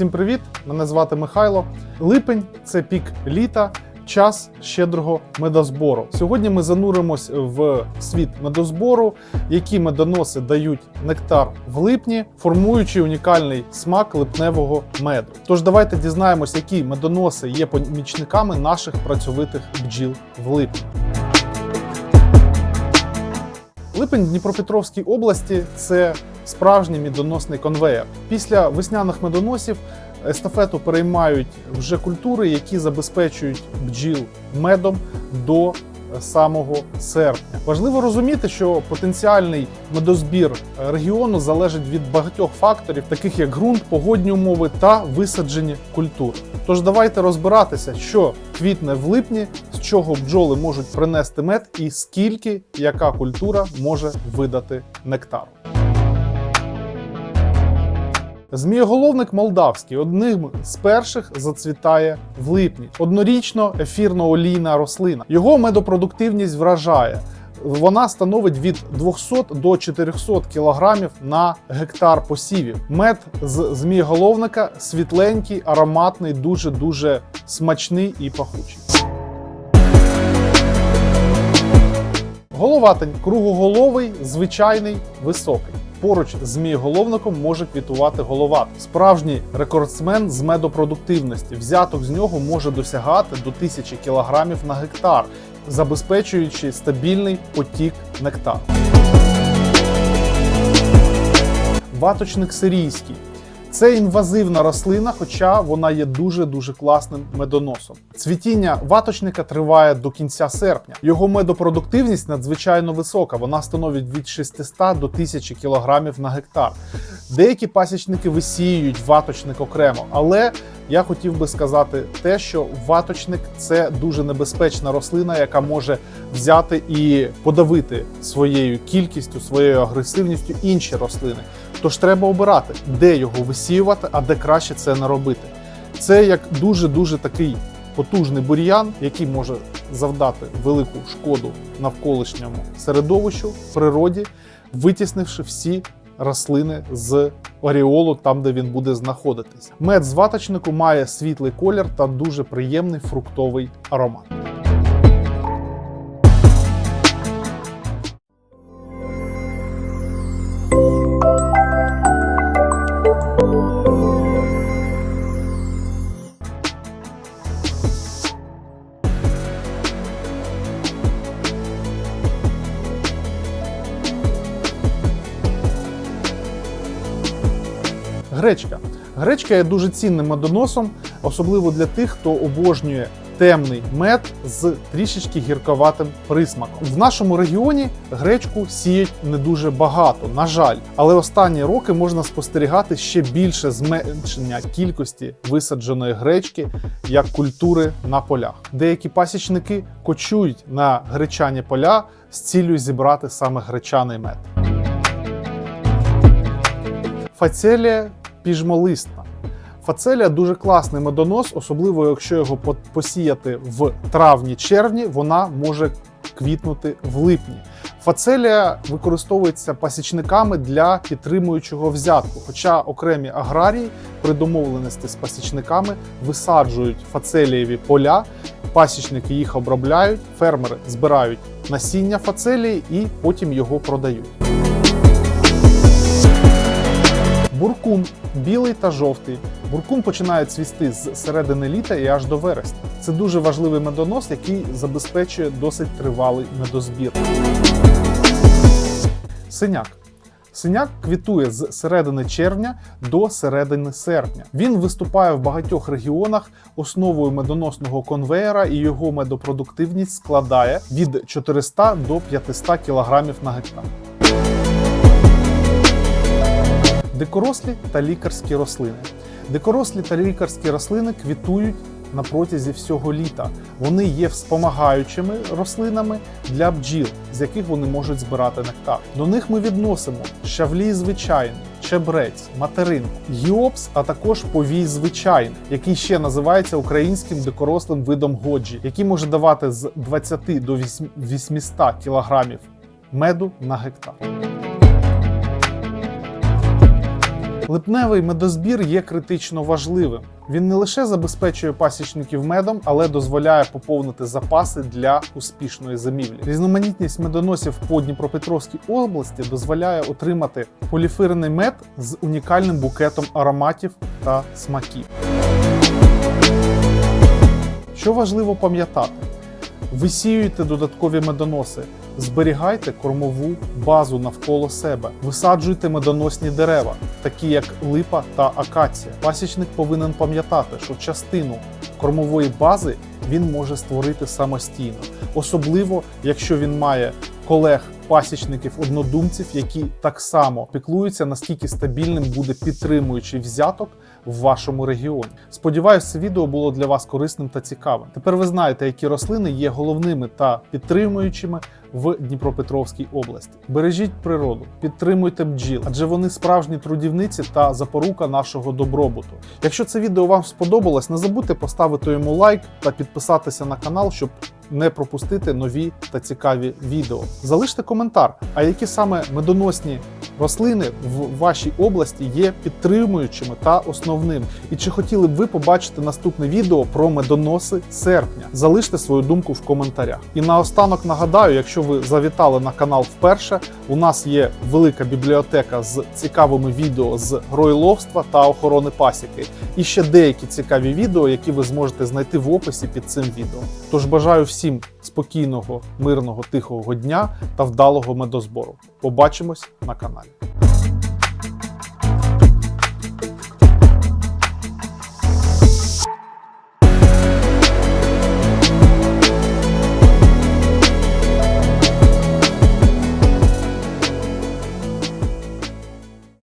Всім привіт! Мене звати Михайло. Липень це пік літа, час щедрого медозбору. Сьогодні ми зануримось в світ медозбору, які медоноси дають нектар в липні, формуючи унікальний смак липневого меду. Тож давайте дізнаємось, які медоноси є помічниками наших працьовитих бджіл в липні. Липень Дніпропетровській області це справжній медоносний конвеєр. Після весняних медоносів естафету переймають вже культури, які забезпечують бджіл медом до самого серпня. Важливо розуміти, що потенціальний медозбір регіону залежить від багатьох факторів, таких як ґрунт, погодні умови та висаджені культури. Тож давайте розбиратися, що квітне в липні, з чого бджоли можуть принести мед, і скільки яка культура може видати нектару. Змієголовник молдавський одним з перших зацвітає в липні. Однорічно ефірно-олійна рослина. Його медопродуктивність вражає. Вона становить від 200 до 400 кг на гектар посівів. Мед з змієголовника світленький, ароматний, дуже дуже смачний і пахучий. Головатень кругоголовий, звичайний, високий. Поруч з змієголовником може квітувати голова. Справжній рекордсмен з медопродуктивності. Взяток з нього може досягати до 1000 кілограмів на гектар, забезпечуючи стабільний потік нектару. Ваточник сирійський. Це інвазивна рослина, хоча вона є дуже дуже класним медоносом. Цвітіння ваточника триває до кінця серпня. Його медопродуктивність надзвичайно висока. Вона становить від 600 до 1000 кг на гектар. Деякі пасічники висіюють ваточник окремо, але я хотів би сказати те, що ваточник це дуже небезпечна рослина, яка може взяти і подавити своєю кількістю, своєю агресивністю інші рослини. Тож треба обирати, де його висіювати, а де краще це не робити. Це як дуже дуже такий потужний бур'ян, який може завдати велику шкоду навколишньому середовищу, природі, витіснивши всі рослини з оріолу, там де він буде знаходитись. Мед з ваточнику має світлий колір та дуже приємний фруктовий аромат. Гречка. Гречка є дуже цінним медоносом, особливо для тих, хто обожнює темний мед з трішечки гірковатим присмаком. В нашому регіоні гречку сіють не дуже багато, на жаль, але останні роки можна спостерігати ще більше зменшення кількості висадженої гречки як культури на полях. Деякі пасічники кочують на гречані поля з цілею зібрати саме гречаний мед. Фацелія піжмолистна. Фацелія дуже класний медонос, особливо якщо його посіяти в травні-червні, вона може квітнути в липні. Фацелія використовується пасічниками для підтримуючого взятку. Хоча окремі аграрії при домовленості з пасічниками висаджують фацелієві поля, пасічники їх обробляють, фермери збирають насіння фацелії і потім його продають. Буркун білий та жовтий. Буркун починає цвісти з середини літа і аж до вересня. Це дуже важливий медонос, який забезпечує досить тривалий медозбір. Синяк. Синяк квітує з середини червня до середини серпня. Він виступає в багатьох регіонах основою медоносного конвеєра, і його медопродуктивність складає від 400 до 500 кг на гектар. Дикорослі та лікарські рослини. Дикорослі та лікарські рослини квітують на протязі всього літа. Вони є вспомагаючими рослинами для бджіл, з яких вони можуть збирати нектар. До них ми відносимо щавлій звичайний, чебрець, материнку, гіопс, а також повій звичайний, який ще називається українським дикорослим видом годжі, який може давати з 20 до 800 кг меду на гектар. Липневий медозбір є критично важливим. Він не лише забезпечує пасічників медом, але дозволяє поповнити запаси для успішної зимівлі. Різноманітність медоносів по Дніпропетровській області дозволяє отримати поліфирний мед з унікальним букетом ароматів та смаків. Що важливо пам'ятати? Висіюйте додаткові медоноси, зберігайте кормову базу навколо себе, висаджуйте медоносні дерева, такі як липа та акація. Пасічник повинен пам'ятати, що частину кормової бази він може створити самостійно, особливо якщо він має колег. Пасічників однодумців, які так само піклуються, наскільки стабільним буде підтримуючий взяток в вашому регіоні. Сподіваюсь, це відео було для вас корисним та цікавим. Тепер ви знаєте, які рослини є головними та підтримуючими в Дніпропетровській області. Бережіть природу, підтримуйте бджіл, адже вони справжні трудівниці та запорука нашого добробуту. Якщо це відео вам сподобалось, не забудьте поставити йому лайк та підписатися на канал, щоб не пропустити нові та цікаві відео. Залиште коментар, а які саме медоносні рослини в вашій області є підтримуючими та основним. І чи хотіли б ви побачити наступне відео про медоноси серпня? Залиште свою думку в коментарях. І наостанок нагадаю, якщо ви завітали на канал вперше, у нас є велика бібліотека з цікавими відео з гройловства та охорони пасіки. І ще деякі цікаві відео, які ви зможете знайти в описі під цим відео. Тож бажаю всім спокійного, мирного, тихого дня та вдалого медозбору. Побачимось на каналі.